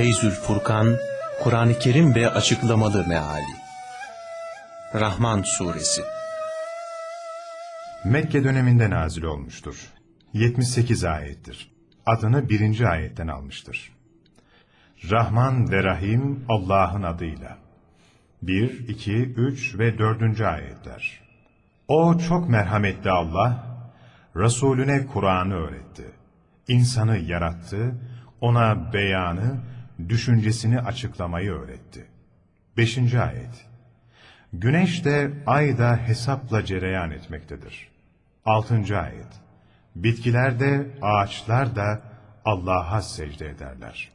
Feyzül Furkan, Kur'an-ı Kerim ve açıklamalı meali. Rahman Suresi Mekke döneminde nazil olmuştur. 78 ayettir. Adını birinci ayetten almıştır. Rahman ve Rahim Allah'ın adıyla. 1, 2, 3 ve 4. ayetler. O çok merhametli Allah, Resulüne Kur'an'ı öğretti. İnsanı yarattı, ona beyanı, düşüncesini açıklamayı öğretti. 5. ayet. Güneş de ay da hesapla cereyan etmektedir. 6. ayet. Bitkiler de ağaçlar da Allah'a secde ederler.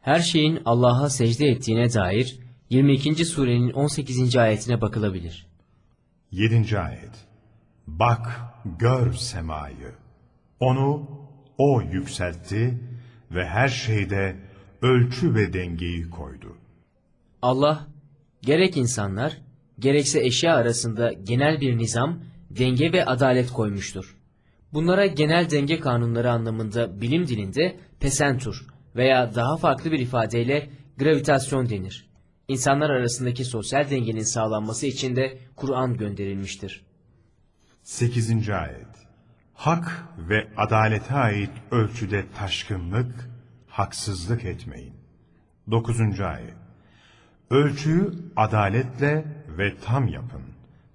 Her şeyin Allah'a secde ettiğine dair 22. surenin 18. ayetine bakılabilir. 7. ayet. Bak, gör semayı. Onu o yükseltti ve her şeyde ölçü ve dengeyi koydu. Allah gerek insanlar gerekse eşya arasında genel bir nizam, denge ve adalet koymuştur. Bunlara genel denge kanunları anlamında bilim dilinde pesentur veya daha farklı bir ifadeyle gravitasyon denir. İnsanlar arasındaki sosyal dengenin sağlanması için de Kur'an gönderilmiştir. 8. ayet. Hak ve adalete ait ölçüde taşkınlık, haksızlık etmeyin. 9. ayet. Ölçüyü adaletle ve tam yapın.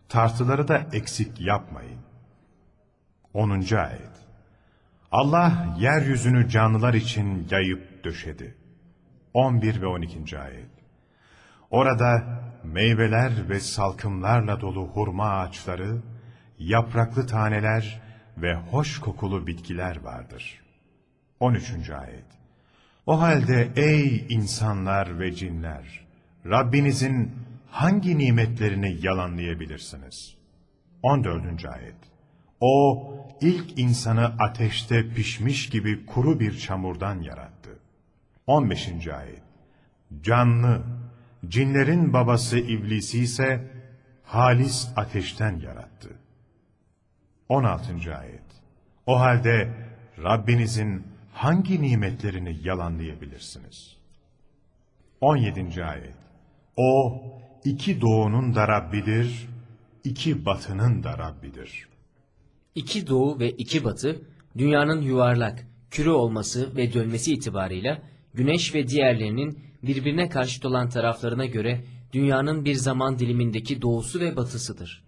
Tartıları da eksik yapmayın. 10. ayet. Allah yeryüzünü canlılar için yayıp döşedi. 11 ve 12. ayet. Orada meyveler ve salkımlarla dolu hurma ağaçları, yapraklı taneler ve hoş kokulu bitkiler vardır. 13. ayet. O halde ey insanlar ve cinler, Rabbinizin hangi nimetlerini yalanlayabilirsiniz? 14. ayet. O ilk insanı ateşte pişmiş gibi kuru bir çamurdan yarattı. 15. ayet. Canlı, cinlerin babası iblisi ise halis ateşten yarattı. 16. ayet. O halde Rabbinizin hangi nimetlerini yalanlayabilirsiniz? 17. ayet. O iki doğunun da Rabbidir, iki batının da Rabbidir. İki doğu ve iki batı, dünyanın yuvarlak, küre olması ve dönmesi itibarıyla güneş ve diğerlerinin birbirine karşıt olan taraflarına göre dünyanın bir zaman dilimindeki doğusu ve batısıdır.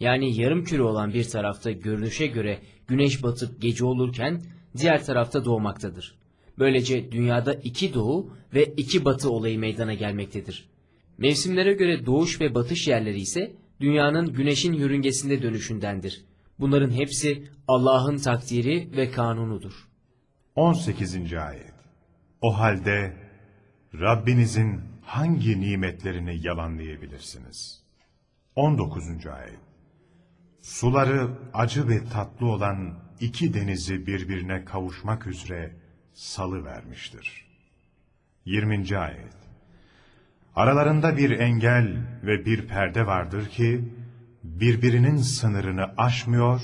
Yani yarım küre olan bir tarafta görünüşe göre güneş batıp gece olurken diğer tarafta doğmaktadır. Böylece dünyada iki doğu ve iki batı olayı meydana gelmektedir. Mevsimlere göre doğuş ve batış yerleri ise dünyanın güneşin yörüngesinde dönüşündendir. Bunların hepsi Allah'ın takdiri ve kanunudur. 18. ayet. O halde Rabbinizin hangi nimetlerini yalanlayabilirsiniz? 19. ayet. Suları acı ve tatlı olan iki denizi birbirine kavuşmak üzere salı vermiştir. 20. ayet. Aralarında bir engel ve bir perde vardır ki, birbirinin sınırını aşmıyor,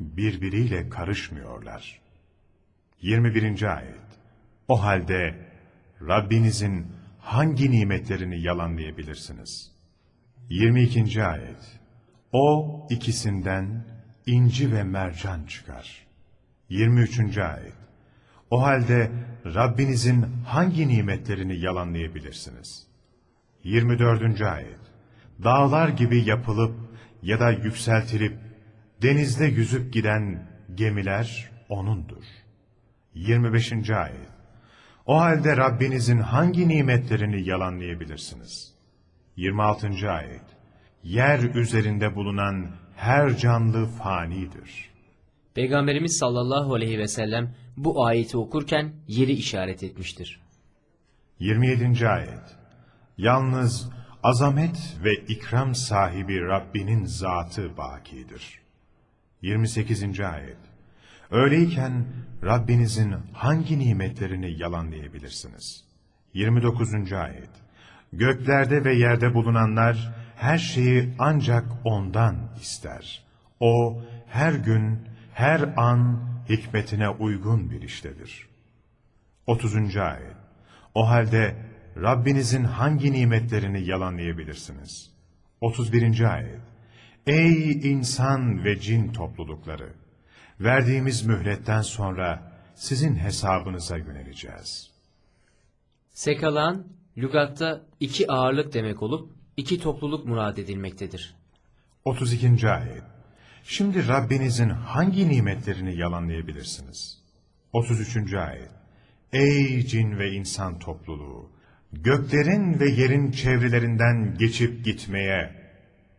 birbiriyle karışmıyorlar. 21. ayet. O halde Rabbinizin hangi nimetlerini yalanlayabilirsiniz? 22. ayet. O ikisinden inci ve mercan çıkar. 23. ayet. O halde Rabbinizin hangi nimetlerini yalanlayabilirsiniz? 24. ayet. Dağlar gibi yapılıp ya da yükseltilip denizde yüzüp giden gemiler O'nundur. 25. ayet. O halde Rabbinizin hangi nimetlerini yalanlayabilirsiniz? 26. ayet. Yer üzerinde bulunan her canlı fanidir. Peygamberimiz sallallahu aleyhi ve sellem bu ayeti okurken yeri işaret etmiştir. 27. ayet. Yalnız azamet ve ikram sahibi Rabbinin zatı bakidir. 28. ayet. Öyleyken Rabbinizin hangi nimetlerini yalanlayabilirsiniz? 29. ayet. Göklerde ve yerde bulunanlar her şeyi ancak ondan ister. O her gün, her an hikmetine uygun bir iştedir. 30. ayet. O halde Rabbinizin hangi nimetlerini yalanlayabilirsiniz? 31. ayet. Ey insan ve cin toplulukları! Verdiğimiz mühletten sonra sizin hesabınıza yöneleceğiz. Sekalan, lügatta iki ağırlık demek olup iki topluluk murad edilmektedir. 32. ayet. Şimdi Rabbinizin hangi nimetlerini yalanlayabilirsiniz? 33. ayet. Ey cin ve insan topluluğu! Göklerin ve yerin çevrelerinden geçip gitmeye,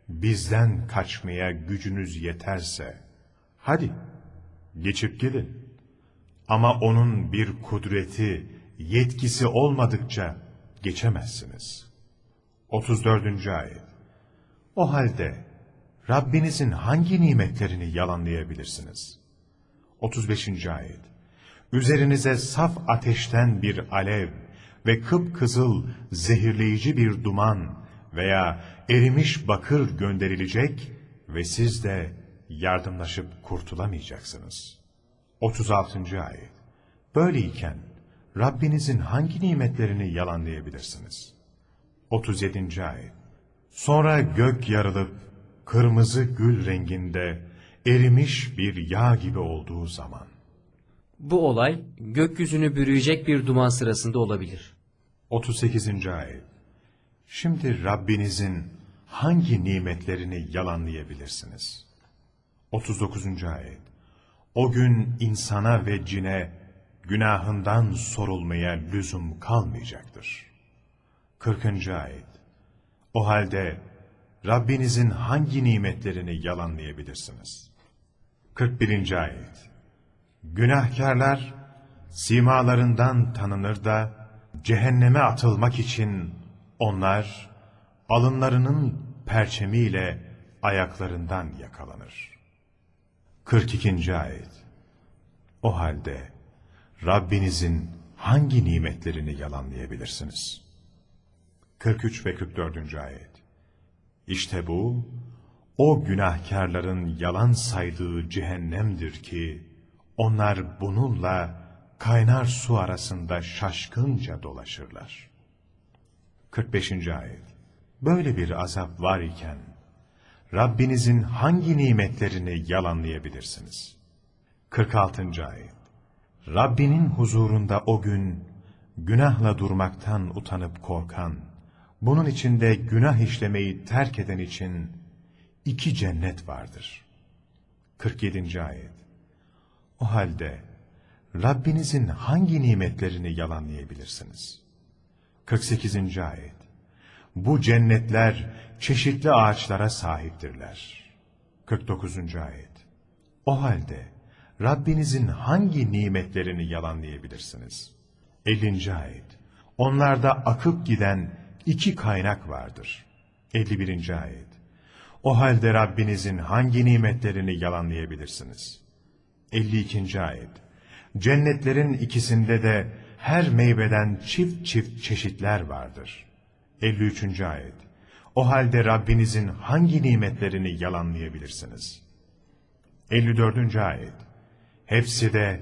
bizden kaçmaya gücünüz yeterse, hadi geçip gidin. Ama onun bir kudreti, yetkisi olmadıkça geçemezsiniz. 34. ayet. O halde Rabbinizin hangi nimetlerini yalanlayabilirsiniz? 35. ayet. Üzerinize saf ateşten bir alev ve kıpkızıl zehirleyici bir duman veya erimiş bakır gönderilecek ve siz de yardımlaşıp kurtulamayacaksınız. 36. ayet. Böyleyken Rabbinizin hangi nimetlerini yalanlayabilirsiniz? 37. ayet. Sonra gök yarılıp kırmızı gül renginde erimiş bir yağ gibi olduğu zaman. Bu olay gökyüzünü bürüyecek bir duman sırasında olabilir. 38. ayet. Şimdi Rabbinizin hangi nimetlerini yalanlayabilirsiniz? 39. ayet. O gün insana ve cine günahından sorulmaya lüzum kalmayacaktır. 40. ayet. O halde Rabbinizin hangi nimetlerini yalanlayabilirsiniz? 41. ayet. Günahkarlar simalarından tanınır da cehenneme atılmak için onlar alınlarının perçemiyle ayaklarından yakalanır. 42. ayet. O halde Rabbinizin hangi nimetlerini yalanlayabilirsiniz? 43 ve 44. ayet. İşte bu, o günahkarların yalan saydığı cehennemdir ki, onlar bununla kaynar su arasında şaşkınca dolaşırlar. 45. ayet. Böyle bir azap var iken, Rabbinizin hangi nimetlerini yalanlayabilirsiniz? 46. ayet. Rabbinin huzurunda o gün, günahla durmaktan utanıp korkan, bunun içinde günah işlemeyi terk eden için iki cennet vardır. 47. ayet. O halde Rabbinizin hangi nimetlerini yalanlayabilirsiniz? 48. ayet. Bu cennetler çeşitli ağaçlara sahiptirler. 49. ayet. O halde Rabbinizin hangi nimetlerini yalanlayabilirsiniz? 50. ayet. Onlarda akıp giden iki kaynak vardır. 51. ayet. O halde Rabbinizin hangi nimetlerini yalanlayabilirsiniz? 52. ayet. Cennetlerin ikisinde de her meyveden çift çift çeşitler vardır. 53. ayet. O halde Rabbinizin hangi nimetlerini yalanlayabilirsiniz? 54. ayet. Hepsi de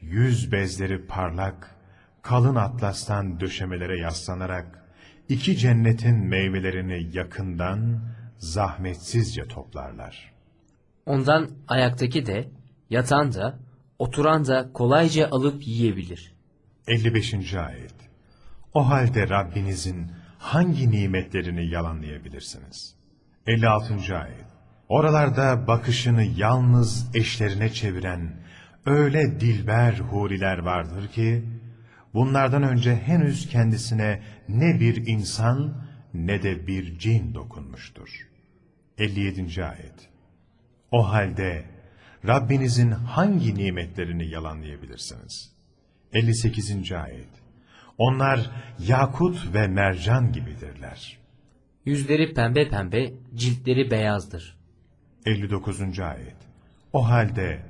yüz bezleri parlak, kalın atlastan döşemelere yaslanarak, iki cennetin meyvelerini yakından, zahmetsizce toplarlar. Ondan ayaktaki de, yatan da, oturan da kolayca alıp yiyebilir. 55. ayet. O halde Rabbinizin hangi nimetlerini yalanlayabilirsiniz? 56. ayet. Oralarda bakışını yalnız eşlerine çeviren öyle dilber huriler vardır ki, bunlardan önce henüz kendisine ne bir insan ne de bir cin dokunmuştur. 57. ayet. O halde Rabbinizin hangi nimetlerini yalanlayabilirsiniz? 58. ayet. Onlar yakut ve mercan gibidirler. Yüzleri pembe pembe, ciltleri beyazdır. 59. ayet. O halde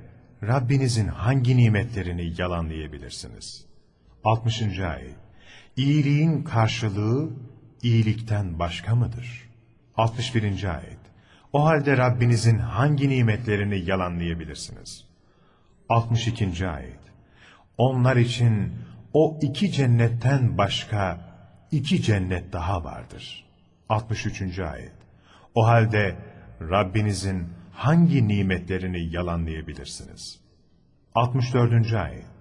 Rabbinizin hangi nimetlerini yalanlayabilirsiniz? 60. ayet. İyiliğin karşılığı iyilikten başka mıdır? 61. ayet. O halde Rabbinizin hangi nimetlerini yalanlayabilirsiniz? 62. ayet. Onlar için o iki cennetten başka iki cennet daha vardır. 63. ayet. O halde Rabbinizin hangi nimetlerini yalanlayabilirsiniz? 64. ayet.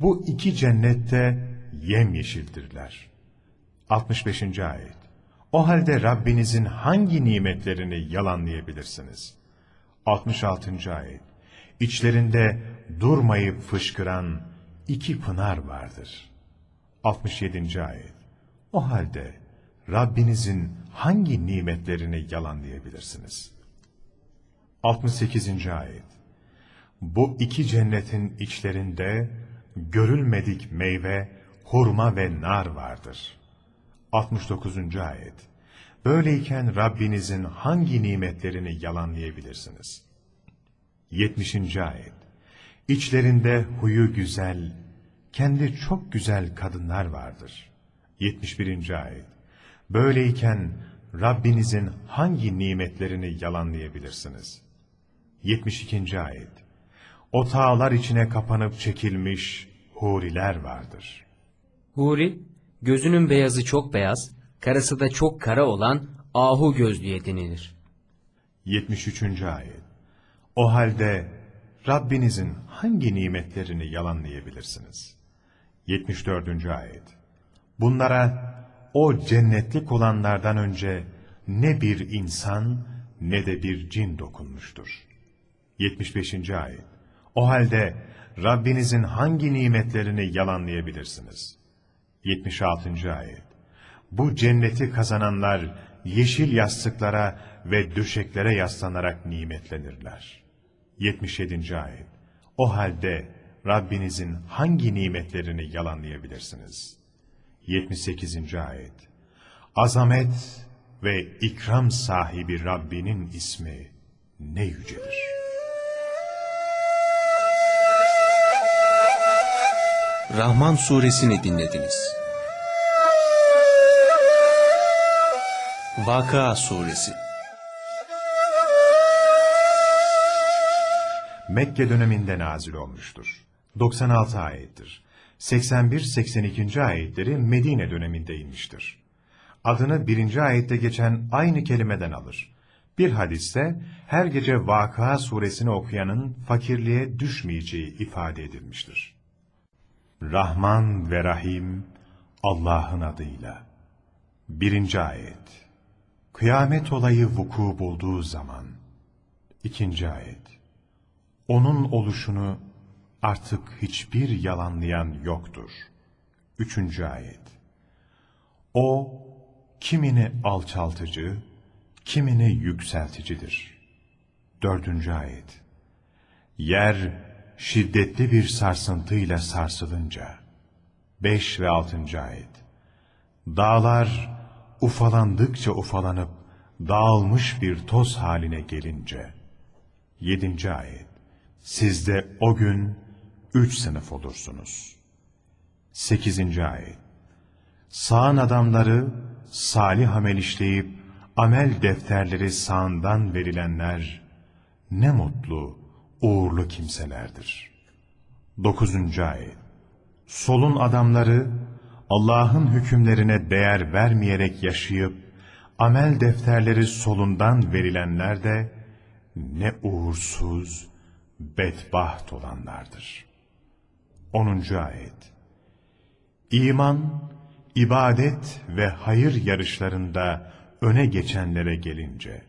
Bu iki cennette yemyeşildirler. 65. ayet. O halde Rabbinizin hangi nimetlerini yalanlayabilirsiniz? 66. ayet. İçlerinde durmayıp fışkıran iki pınar vardır. 67. ayet. O halde Rabbinizin hangi nimetlerini yalanlayabilirsiniz? 68. ayet. Bu iki cennetin içlerinde görülmedik meyve, hurma ve nar vardır. 69. ayet. Böyleyken Rabbinizin hangi nimetlerini yalanlayabilirsiniz? 70. ayet. İçlerinde huyu güzel, kendi çok güzel kadınlar vardır. 71. ayet. Böyleyken Rabbinizin hangi nimetlerini yalanlayabilirsiniz? 72. ayet. Otağlar içine kapanıp çekilmiş huriler vardır. Huri, gözünün beyazı çok beyaz, karası da çok kara olan ahu gözlüye denilir. 73. ayet. O halde Rabbinizin hangi nimetlerini yalanlayabilirsiniz? 74. ayet. Bunlara o cennetlik olanlardan önce ne bir insan ne de bir cin dokunmuştur. 75. ayet. O halde Rabbinizin hangi nimetlerini yalanlayabilirsiniz? 76. ayet. Bu cenneti kazananlar yeşil yastıklara ve döşeklere yaslanarak nimetlenirler. 77. ayet. O halde Rabbinizin hangi nimetlerini yalanlayabilirsiniz? 78. ayet. Azamet ve ikram sahibi Rabbinin ismi ne yücedir. Rahman suresini dinlediniz. Vakıa suresi Mekke döneminde nazil olmuştur. 96 ayettir. 81-82. ayetleri Medine döneminde inmiştir. Adını birinci ayette geçen aynı kelimeden alır. Bir hadiste her gece Vakıa suresini okuyanın fakirliğe düşmeyeceği ifade edilmiştir. Rahman ve Rahim Allah'ın adıyla. Birinci ayet. Kıyamet olayı vuku bulduğu zaman. İkinci ayet. Onun oluşunu artık hiçbir yalanlayan yoktur. Üçüncü ayet. O, kimini alçaltıcı, kimini yükselticidir. Dördüncü ayet. Yer, şiddetli bir sarsıntıyla sarsılınca. Beş ve altıncı ayet. Dağlar, ufalandıkça ufalanıp, dağılmış bir toz haline gelince. Yedinci ayet. Siz o gün üç sınıf olursunuz. Sekizinci ayet. Sağın adamları salih amel işleyip amel defterleri sağından verilenler ne mutlu, uğurlu kimselerdir. Dokuzuncu ayet. Solun adamları Allah'ın hükümlerine değer vermeyerek yaşayıp amel defterleri solundan verilenler de ne uğursuz, bedbaht olanlardır. 10. ayet İman, ibadet ve hayır yarışlarında öne geçenlere gelince,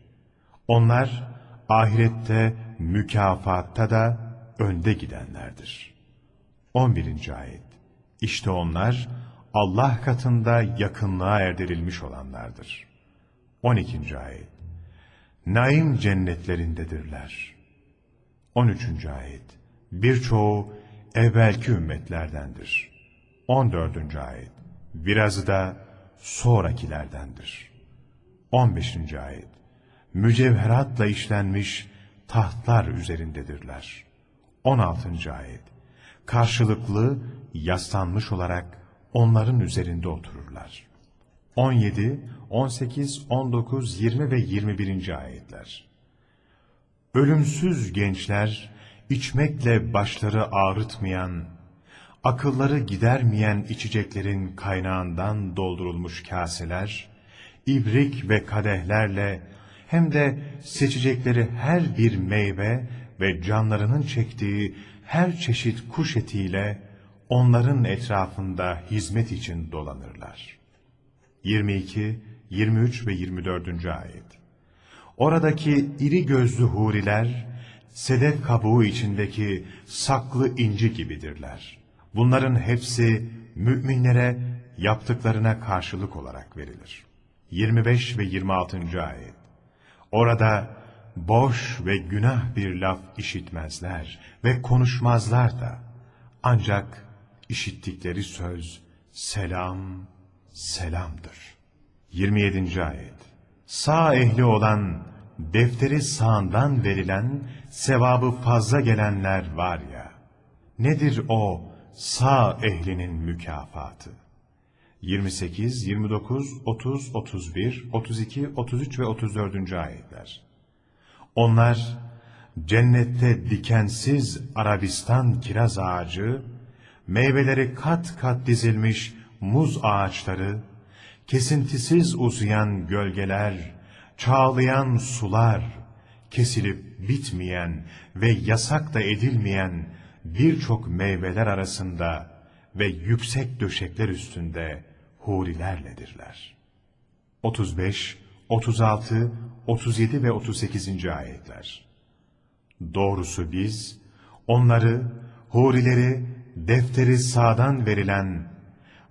onlar ahirette mükafatta da önde gidenlerdir. 11. ayet İşte onlar Allah katında yakınlığa erdirilmiş olanlardır. 12. ayet Naim cennetlerindedirler. 13. ayet. Birçoğu evvelki ümmetlerdendir. 14. ayet. Birazı da sonrakilerdendir. 15. ayet. Mücevheratla işlenmiş tahtlar üzerindedirler. 16. ayet. Karşılıklı yaslanmış olarak onların üzerinde otururlar. 17, 18, 19, 20 ve 21. ayetler. Ölümsüz gençler, içmekle başları ağrıtmayan, akılları gidermeyen içeceklerin kaynağından doldurulmuş kaseler, ibrik ve kadehlerle hem de seçecekleri her bir meyve ve canlarının çektiği her çeşit kuş etiyle onların etrafında hizmet için dolanırlar. 22, 23 ve 24. ayet. Oradaki iri gözlü huriler, sedef kabuğu içindeki saklı inci gibidirler. Bunların hepsi müminlere yaptıklarına karşılık olarak verilir. 25 ve 26. ayet. Orada boş ve günah bir laf işitmezler ve konuşmazlar da. Ancak işittikleri söz selam, selamdır. 27. ayet. Sağ ehli olan, defteri sağından verilen, sevabı fazla gelenler var ya. Nedir o sağ ehlinin mükafatı? 28, 29, 30, 31, 32, 33 ve 34. ayetler. Onlar cennette dikensiz Arabistan kiraz ağacı, meyveleri kat kat dizilmiş muz ağaçları, kesintisiz uzayan gölgeler, çağlayan sular, kesilip bitmeyen ve yasak da edilmeyen birçok meyveler arasında ve yüksek döşekler üstünde hurilerledirler. 35, 36, 37 ve 38. ayetler. Doğrusu biz, onları, hurileri, defteri sağdan verilen,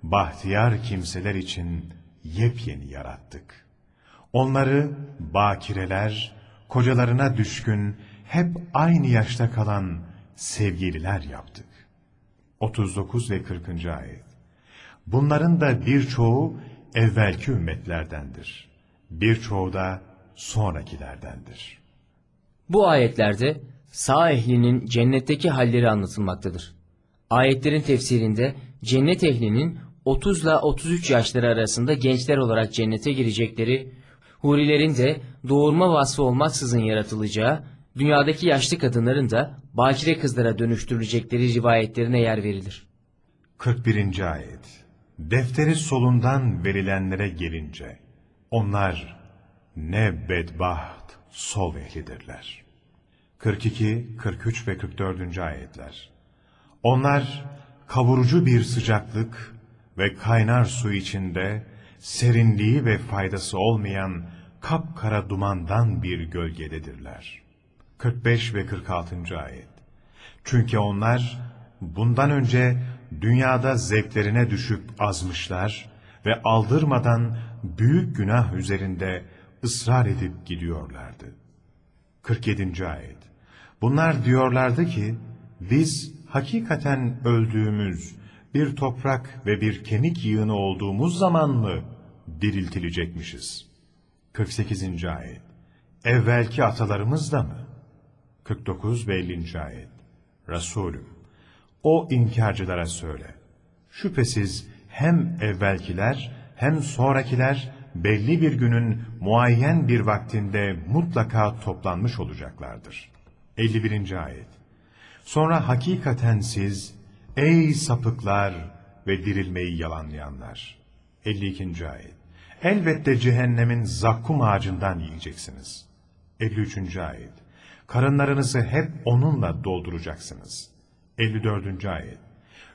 bahtiyar kimseler için yepyeni yarattık. Onları bakireler, kocalarına düşkün, hep aynı yaşta kalan sevgililer yaptık. 39 ve 40. ayet. Bunların da birçoğu evvelki ümmetlerdendir. Birçoğu da sonrakilerdendir. Bu ayetlerde sağ ehlinin cennetteki halleri anlatılmaktadır. Ayetlerin tefsirinde cennet ehlinin 30 ile 33 yaşları arasında gençler olarak cennete girecekleri, hurilerin de doğurma vasfı olmaksızın yaratılacağı, dünyadaki yaşlı kadınların da bakire kızlara dönüştürülecekleri rivayetlerine yer verilir. 41. ayet. Defteri solundan verilenlere gelince, onlar ne bedbaht sol ehlidirler. 42, 43 ve 44. ayetler. Onlar kavurucu bir sıcaklık ve kaynar su içinde serinliği ve faydası olmayan kapkara dumandan bir gölgededirler. 45 ve 46. ayet. Çünkü onlar bundan önce dünyada zevklerine düşüp azmışlar ve aldırmadan büyük günah üzerinde ısrar edip gidiyorlardı. 47. ayet. Bunlar diyorlardı ki, biz hakikaten öldüğümüz, bir toprak ve bir kemik yığını olduğumuz zaman mı diriltilecekmişiz? 48. ayet. Evvelki atalarımız da mı? 49 ve 50. ayet. Resulüm, o inkarcılara söyle. Şüphesiz hem evvelkiler hem sonrakiler belli bir günün muayyen bir vaktinde mutlaka toplanmış olacaklardır. 51. ayet. Sonra hakikaten siz, ey sapıklar ve dirilmeyi yalanlayanlar. 52. ayet. Elbette cehennemin zakkum ağacından yiyeceksiniz. 53. ayet. Karınlarınızı hep onunla dolduracaksınız. 54. ayet.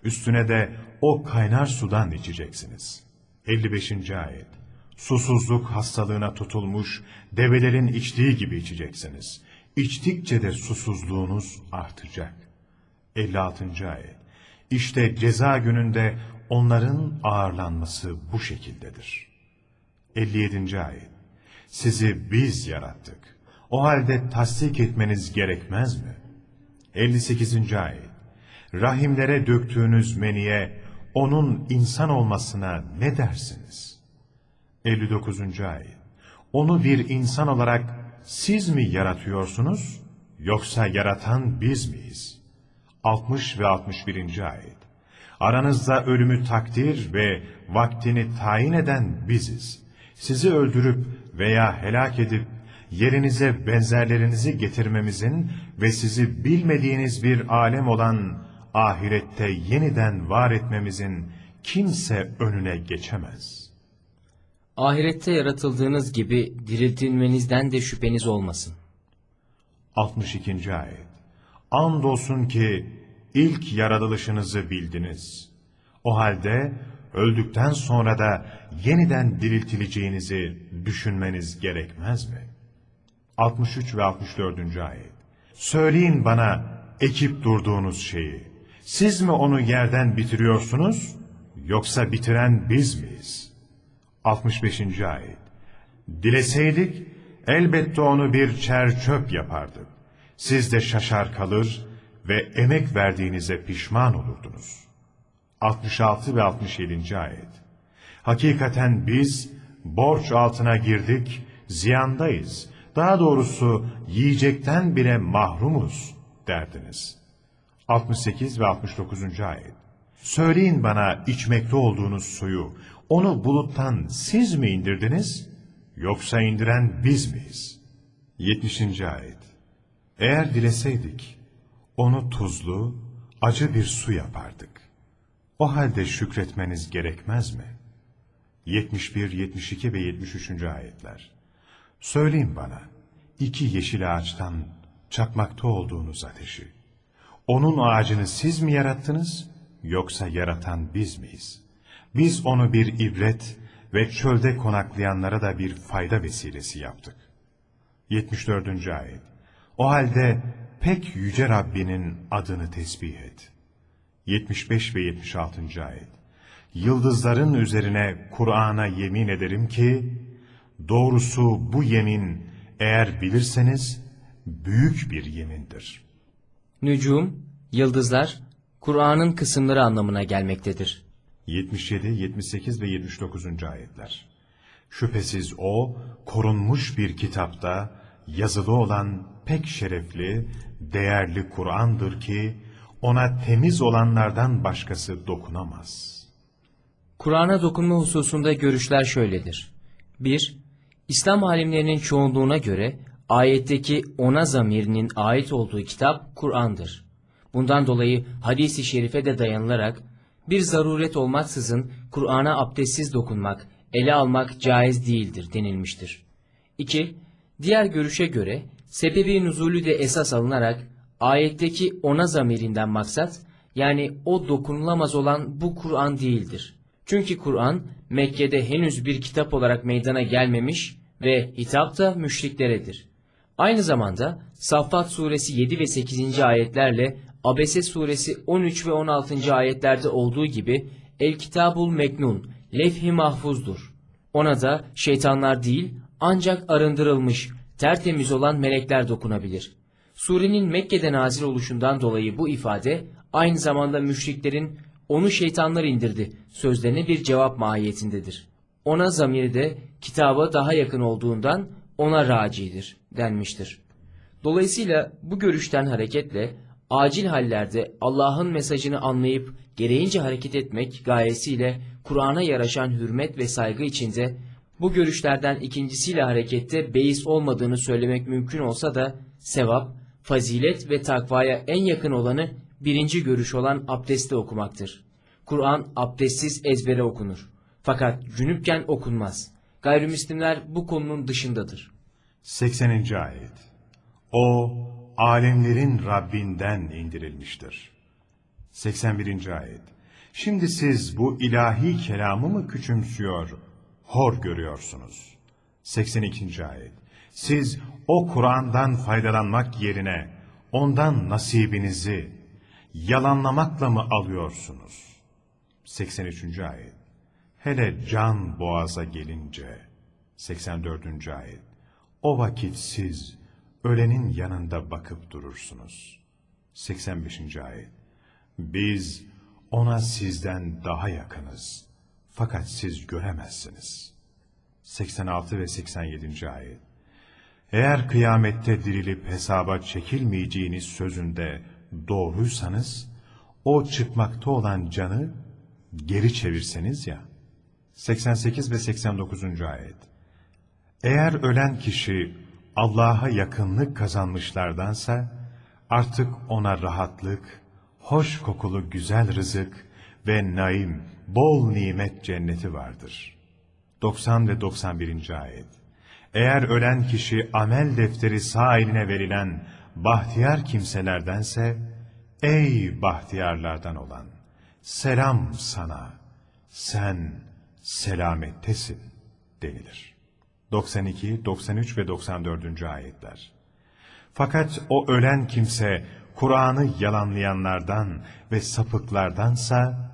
Üstüne de o kaynar sudan içeceksiniz. 55. ayet. Susuzluk hastalığına tutulmuş develerin içtiği gibi içeceksiniz. İçtikçe de susuzluğunuz artacak. 56. ayet. İşte ceza gününde onların ağırlanması bu şekildedir. 57. ayet. Sizi biz yarattık. O halde tasdik etmeniz gerekmez mi? 58. ayet. Rahimlere döktüğünüz meniye, onun insan olmasına ne dersiniz? 59. ayet. Onu bir insan olarak siz mi yaratıyorsunuz, yoksa yaratan biz miyiz? 60 ve 61. ayet. Aranızda ölümü takdir ve vaktini tayin eden biziz. Sizi öldürüp veya helak edip yerinize benzerlerinizi getirmemizin ve sizi bilmediğiniz bir alem olan ahirette yeniden var etmemizin kimse önüne geçemez. Ahirette yaratıldığınız gibi diriltilmenizden de şüpheniz olmasın. 62. ayet. Andolsun ki ilk yaratılışınızı bildiniz. O halde öldükten sonra da yeniden diriltileceğinizi düşünmeniz gerekmez mi? 63 ve 64. ayet. Söyleyin bana ekip durduğunuz şeyi. Siz mi onu yerden bitiriyorsunuz yoksa bitiren biz miyiz? 65. ayet. Dileseydik elbette onu bir çer çöp yapardık. Siz de şaşar kalır ve emek verdiğinize pişman olurdunuz. 66 ve 67. ayet. Hakikaten biz borç altına girdik, ziyandayız. Daha doğrusu yiyecekten bile mahrumuz derdiniz. 68 ve 69. ayet. Söyleyin bana içmekte olduğunuz suyu, onu buluttan siz mi indirdiniz, yoksa indiren biz miyiz? 70. ayet. Eğer dileseydik, onu tuzlu, acı bir su yapardık. O halde şükretmeniz gerekmez mi? 71, 72 ve 73. ayetler. Söyleyin bana, iki yeşil ağaçtan çakmakta olduğunuz ateşi. Onun ağacını siz mi yarattınız, yoksa yaratan biz miyiz? Biz onu bir ibret ve çölde konaklayanlara da bir fayda vesilesi yaptık. 74. ayet. O halde pek yüce Rabbinin adını tesbih et. 75 ve 76. ayet. Yıldızların üzerine Kur'an'a yemin ederim ki, doğrusu bu yemin eğer bilirseniz büyük bir yemindir. Nücum, yıldızlar, Kur'an'ın kısımları anlamına gelmektedir. 77, 78 ve 79. ayetler. Şüphesiz o, korunmuş bir kitapta yazılı olan pek şerefli, değerli Kur'an'dır ki, ona temiz olanlardan başkası dokunamaz. Kur'an'a dokunma hususunda görüşler şöyledir. 1. İslam alimlerinin çoğunluğuna göre ayetteki ona zamirinin ait olduğu kitap Kur'an'dır. Bundan dolayı hadis-i şerife de dayanılarak bir zaruret olmaksızın Kur'an'a abdestsiz dokunmak, ele almak caiz değildir denilmiştir. 2. Diğer görüşe göre sebebi nuzulü de esas alınarak ayetteki ona zamirinden maksat yani o dokunulamaz olan bu Kur'an değildir. Çünkü Kur'an Mekke'de henüz bir kitap olarak meydana gelmemiş ve hitap da müşrikleredir. Aynı zamanda Saffat suresi 7 ve 8. ayetlerle Abese suresi 13 ve 16. ayetlerde olduğu gibi El Kitabul Meknun, levh-i mahfuzdur. Ona da şeytanlar değil ancak arındırılmış, tertemiz olan melekler dokunabilir. Surenin Mekke'de nazil oluşundan dolayı bu ifade aynı zamanda müşriklerin onu şeytanlar indirdi sözlerine bir cevap mahiyetindedir. Ona zamiri de kitaba daha yakın olduğundan ona racidir denmiştir. Dolayısıyla bu görüşten hareketle acil hallerde Allah'ın mesajını anlayıp gereğince hareket etmek gayesiyle Kur'an'a yaraşan hürmet ve saygı içinde bu görüşlerden ikincisiyle harekette beis olmadığını söylemek mümkün olsa da sevap, fazilet ve takvaya en yakın olanı birinci görüş olan abdestle okumaktır. Kur'an abdestsiz ezbere okunur. Fakat cünüpken okunmaz. Gayrimüslimler bu konunun dışındadır. 80. ayet. O, alemlerin Rabbinden indirilmiştir. 81. ayet. Şimdi siz bu ilahi kelamı mı küçümsüyor, hor görüyorsunuz? 82. ayet. Siz o Kur'an'dan faydalanmak yerine ondan nasibinizi yalanlamakla mı alıyorsunuz? 83. ayet. Hele can boğaza gelince 84. ayet. O vakit siz ölenin yanında bakıp durursunuz. 85. ayet. Biz ona sizden daha yakınız. Fakat siz göremezsiniz. 86 ve 87. ayet. Eğer kıyamette dirilip hesaba çekilmeyeceğiniz sözünde doğruysanız, o çıkmakta olan canı geri çevirseniz ya. 88 ve 89. ayet. Eğer ölen kişi Allah'a yakınlık kazanmışlardansa, artık ona rahatlık, hoş kokulu güzel rızık ve naim, bol nimet cenneti vardır. 90 ve 91. ayet. Eğer ölen kişi amel defteri sağ eline verilen bahtiyar kimselerdense, ey bahtiyarlardan olan, selam sana, sen selamettesin denilir. 92, 93 ve 94. ayetler. Fakat o ölen kimse Kur'an'ı yalanlayanlardan ve sapıklardansa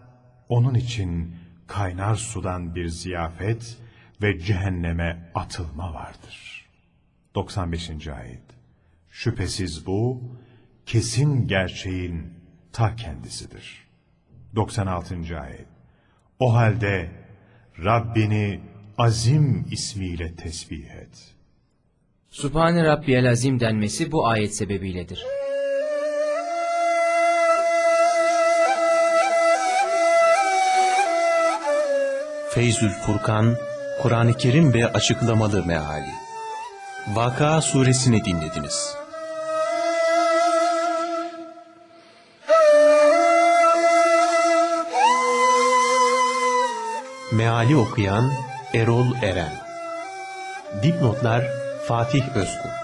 onun için kaynar sudan bir ziyafet ve cehenneme atılma vardır. 95. ayet. Şüphesiz bu kesin gerçeğin ta kendisidir. 96. ayet. O halde Rabbini azim ismiyle tesbih et. Subhane Rabbiyel Azim denmesi bu ayet sebebiyledir. Feyzül Furkan, Kur'an-ı Kerim ve açıklamalı meali. Vaka suresini dinlediniz. Meali okuyan Erol Eren. Dipnotlar Fatih Özkul.